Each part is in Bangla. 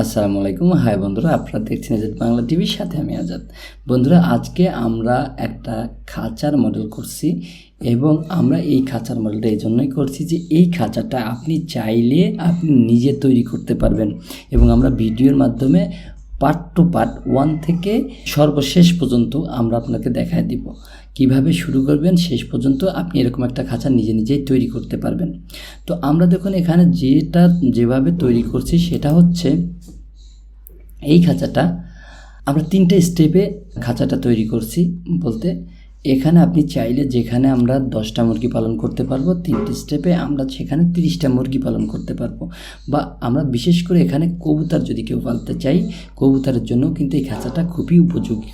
আসসালামু আলাইকুম হাই বন্ধুরা, আপনারা দেখছেন এজেড বাংলা টিভির সাথে আমি আজাদ। বন্ধুরা, আজকে আমরা একটা খাঁচার মডেল করছি এবং আমরা এই খাঁচার মডেলটা এই জন্যই করছি যে এই খাঁচাটা আপনি চাইলে আপনি নিজে তৈরি করতে পারবেন এবং আমরা ভিডিওর মাধ্যমে পার্ট টু পার্ট ওয়ান থেকে সর্বশেষ পর্যন্ত আমরা আপনাকে দেখায় দিব। কীভাবে শুরু করবেন শেষ পর্যন্ত আপনি এরকম একটা খাঁচা নিজে নিজেই তৈরি করতে পারবেন। তো আমরা দেখুন এখানে যেটা, যেভাবে তৈরি করছি সেটা হচ্ছে এই খাঁচাটা। আমরা তিনটে স্টেপে খাঁচাটা তৈরি করছি বলতে এখানে আপনি চাইলে যেখানে আমরা দশটা মুরগি পালন করতে পারব, তিনটি স্টেপে আমরা সেখানে তিরিশটা মুরগি পালন করতে পারব। বা আমরা বিশেষ করে এখানে কবুতার যদি কেউ পালতে চাই, কবুতারের জন্য কিন্তু এই খাঁচাটা খুবই উপযোগী।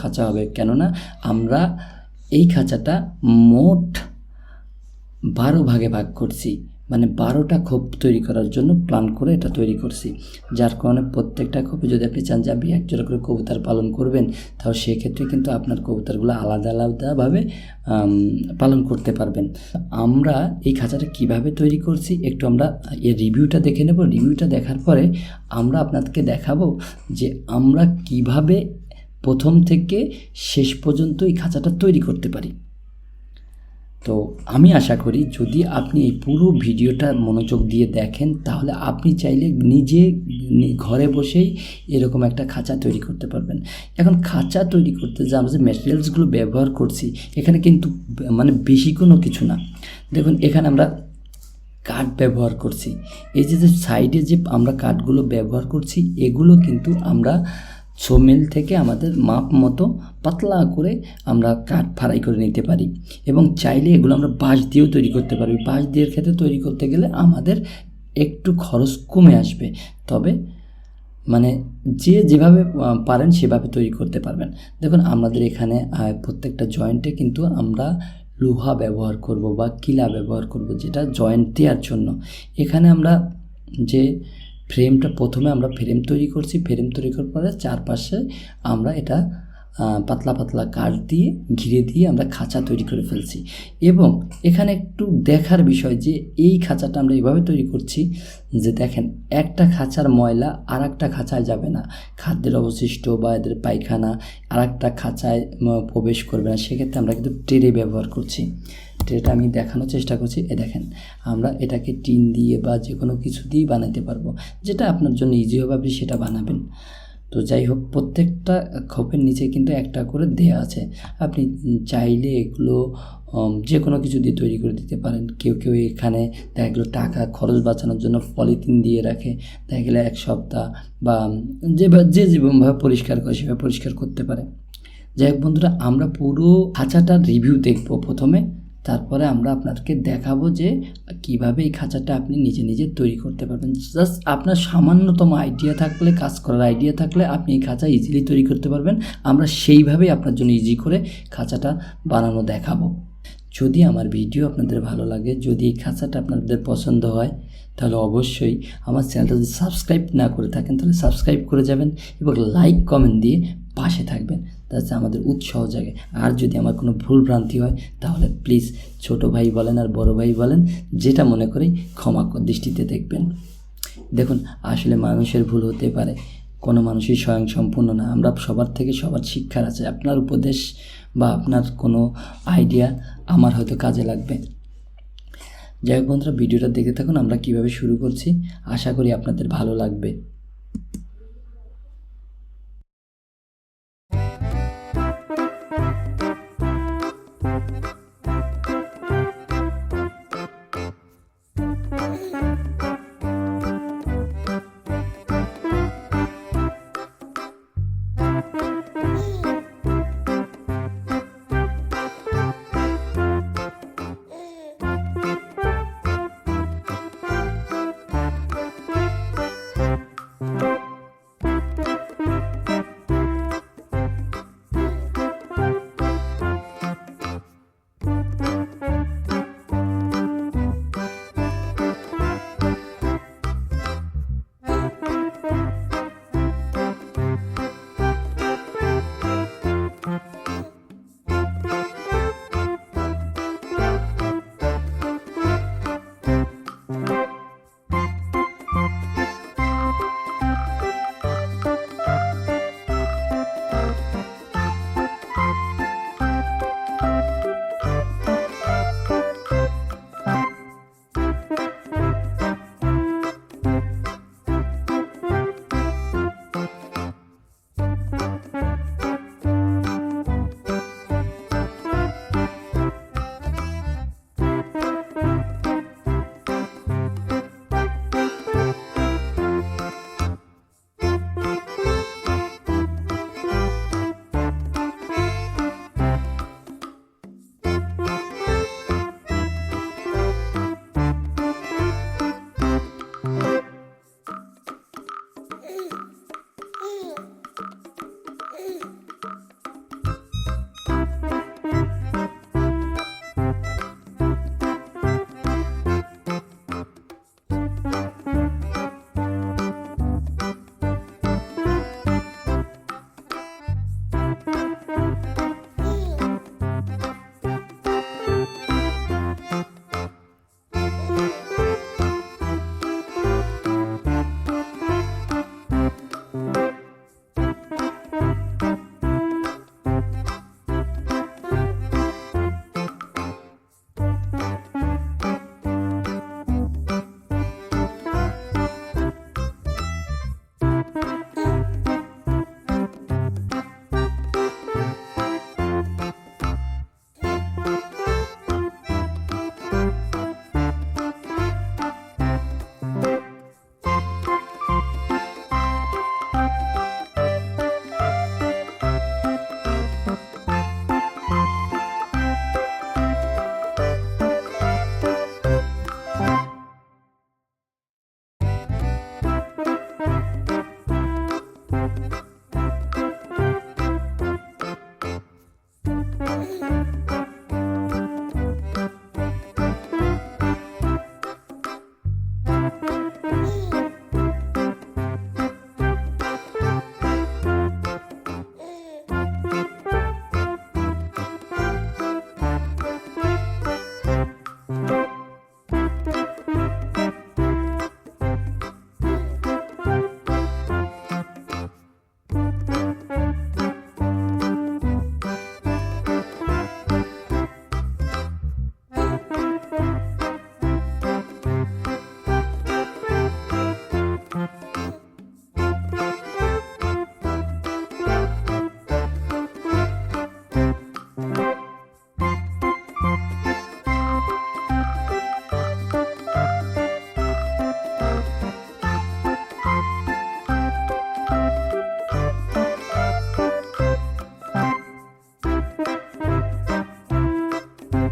খাঁচা হবে। কেননা আমরা এই খাঁচাটা মোট বারো ভাগে ভাগ করছি। মানে বারোটা খোপ তৈরি করার জন্য প্ল্যান করে এটা তৈরি করছি। যার কারণে প্রত্যেকটা খোপে যদি আপনি চান যে আপনি এক জোড়া করে কবুতর পালন করবেন, তাহলে সেক্ষেত্রে কিন্তু আপনার কবুতরগুলো আলাদা আলাদাভাবে পালন করতে পারবেন। আমরা এই খাঁচাটা কীভাবে তৈরি করছি একটু আমরা এর রিভিউটা দেখে নেব। রিভিউটা দেখার পরে আমরা আপনাদেরকে দেখাবো যে আমরা কীভাবে প্রথম থেকে শেষ পর্যন্ত এই খাঁচাটা তৈরি করতে পারি। তো আমি আশা করি যদি আপনি এই পুরো ভিডিওটা মনোযোগ দিয়ে দেখেন, তাহলে আপনি চাইলে নিজে ঘরে বসেই এরকম একটা খাঁচা তৈরি করতে পারবেন। এখন খাঁচা তৈরি করতে যে আমরা যে ম্যাটেরিয়ালসগুলো ব্যবহার করছি, এখানে কিন্তু মানে বেশি কোনো কিছু না। দেখুন, এখানে আমরা কাঠ ব্যবহার করছি। এই যে সাইডে যে আমরা কাঠগুলো ব্যবহার করছি, এগুলো কিন্তু আমরা সোমেল থেকে আমাদের মাপ মতো পাতলা করে আমরা কাঠ ফাড়াই করে নিতে পারি এবং চাইলে এগুলো আমরা বাঁশ দিয়েও তৈরি করতে পারি। বাঁশ দিয়ে ক্ষেত্রে তৈরি করতে গেলে আমাদের একটু খরচ কমে আসবে। তবে মানে যে যেভাবে পারেন সেভাবে তৈরি করতে পারবেন। দেখুন, আমাদের এখানে প্রত্যেকটা জয়েন্টে কিন্তু আমরা লোহা ব্যবহার করব বা কিলা ব্যবহার করব, যেটা জয়েন্ট দেওয়ার জন্য। এখানে আমরা যে ফ্রেমটা প্রথমে আমরা ফ্রেম তৈরি করছি। ফ্রেম তৈরি করার পরে চারপাশে আমরা এটা পাতলা পাতলা কাঠ দিয়ে, ঘিরে দিয়ে আমরা খাঁচা তৈরি করে ফেলছি। এবং এখানে একটু দেখার বিষয় যে, এই খাঁচাটা আমরা এভাবে তৈরি করছি যে, দেখেন, একটা খাঁচার ময়লা আর একটা খাঁচায় যাবে না। খাদ্যের অবশিষ্ট বা এদের পায়খানা আর একটা খাঁচায় প্রবেশ করবে না। সেক্ষেত্রে আমরা কিন্তু ট্রে ব্যবহার করছি। ট্রেটা আমি দেখানোর চেষ্টা করছি এ দেখেন আমরা এটাকে টিন দিয়ে বা যে কোনো কিছু দিয়েই বানাতে পারব। যেটা আপনার জন্য ইজি হবে আপনি সেটা বানাবেন। তো যাই হোক প্রত্যেকটা খোপের নিচে কিন্তু একটা করে দেয়া আছে। আপনি চাইলে এগুলো যে কোনো কিছু দিয়ে তৈরি করে দিতে পারেন। কেউ কেউ এখানে দেখা গেলো টাকা খরচ বাঁচানোর জন্য পলিথিন দিয়ে রাখে। দেখা গেলে এক সপ্তাহ বা উম, যে যে যেভাবে পরিষ্কার করে সেভাবে পরিষ্কার করতে পারে। যাই হোক বন্ধুরা আমরা পুরো খাঁচাটার রিভিউ দেখব প্রথমে। তারপরে আমরা আপনাদেরকে দেখাবো যে কীভাবে এই খাঁচাটা আপনি নিজে নিজে তৈরি করতে পারবেন। জাস্ট আপনার সামান্যতম আইডিয়া থাকলে, কাজ করার আইডিয়া থাকলে আপনি এই খাঁচা ইজিলি তৈরি করতে পারবেন। আমরা সেইভাবেই আপনার জন্য ইজি করে খাঁচাটা বানানো দেখাবো। যদি আমার ভিডিও আপনাদের ভালো লাগে, যদি এই খাঁচাটা আপনাদের পছন্দ হয়, তাহলে অবশ্যই আমার চ্যানেলটা যদি সাবস্ক্রাইব না করে থাকেন, তাহলে সাবস্ক্রাইব করে যাবেন এবং লাইক কমেন্ট দিয়ে পাশে থাকবেন, তাতে আমাদের উৎসাহ জাগে। আর যদি আমার কোনো ভুল ভ্রান্তি হয়, তাহলে প্লিজ ছোট ভাই বলেন আর বড় ভাই বলেন, যেটা মনে করি ক্ষমা দৃষ্টিতে দেখবেন। দেখুন, আসলে মানুষের ভুল হতে পারে। কোনো মানুষই স্বয়ং সম্পূর্ণ না। আমরা সবার থেকে সবার শিক্ষার আছে। আপনার উপদেশ বা আপনার কোনো আইডিয়া আমার হয়তো কাজে লাগবে। যাই হোক বন্ধুরা, ভিডিওটা দেখে থাকুন। আমরা কীভাবে শুরু করছি, আশা করি আপনাদের ভালো লাগবে।